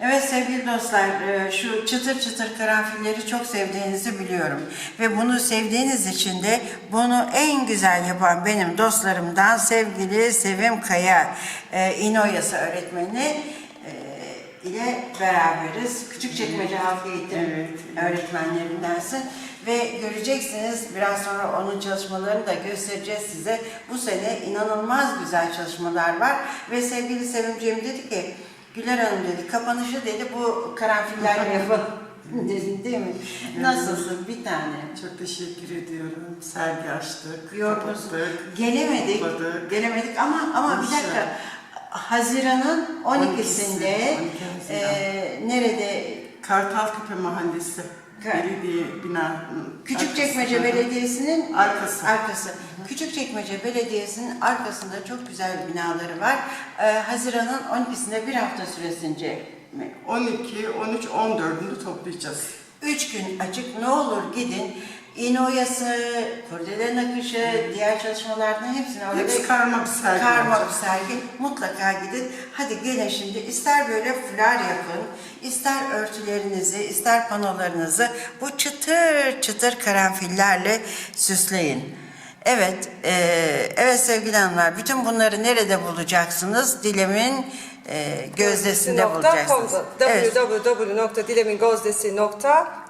Evet sevgili dostlar, e, şu çıtır çıtır karanfilleri çok sevdiğinizi biliyorum. Ve bunu sevdiğiniz için de bunu en güzel yapan benim dostlarımdan sevgili Sevim Kaya, e, İnoyası öğretmeni e, ile beraberiz. Küçükçekmece Halk Eğitim öğretmenlerindensin. Ve göreceksiniz biraz sonra onun çalışmalarını da göstereceğiz size. Bu sene inanılmaz güzel çalışmalar var. Ve sevgili Sevimciğim dedi ki, Güler Hanım dedi, kapanışı dedi bu karanfillerle yapalım dedi değil mi? Nasılsın bir tane? Çok teşekkür ediyorum. Sergi açtık, Yorgunsun. kapattık, Gelemedik, topladık. gelemedik ama ama bir dakika. Haziran'ın 12'sinde 12'si, 12 e, nerede? Kartaltepe Mahallesi belediye binasının Küçükçekmece arkasında. Belediyesi'nin Arkası. arkası. Küçükçekmece Belediyesi'nin arkasında çok güzel binaları var. E, Haziran'ın 12'sinde bir hafta süresince mi? 12, 13, 14'ünü toplayacağız. Üç gün açık ne olur gidin. İnoyası, kurdele nakışı, diğer çalışmalardan hepsini orada Hepsi karma bir sergi Karma olacak. bir sergi. Mutlaka gidin. Hadi gelin şimdi ister böyle fular yapın, ister örtülerinizi, ister panolarınızı bu çıtır çıtır karanfillerle süsleyin. Evet, eee, evet sevgili hanımlar, bütün bunları nerede bulacaksınız? Dilimin eee, gözdesinde bulacaksınız. Evet. www.dilemingozdesi.com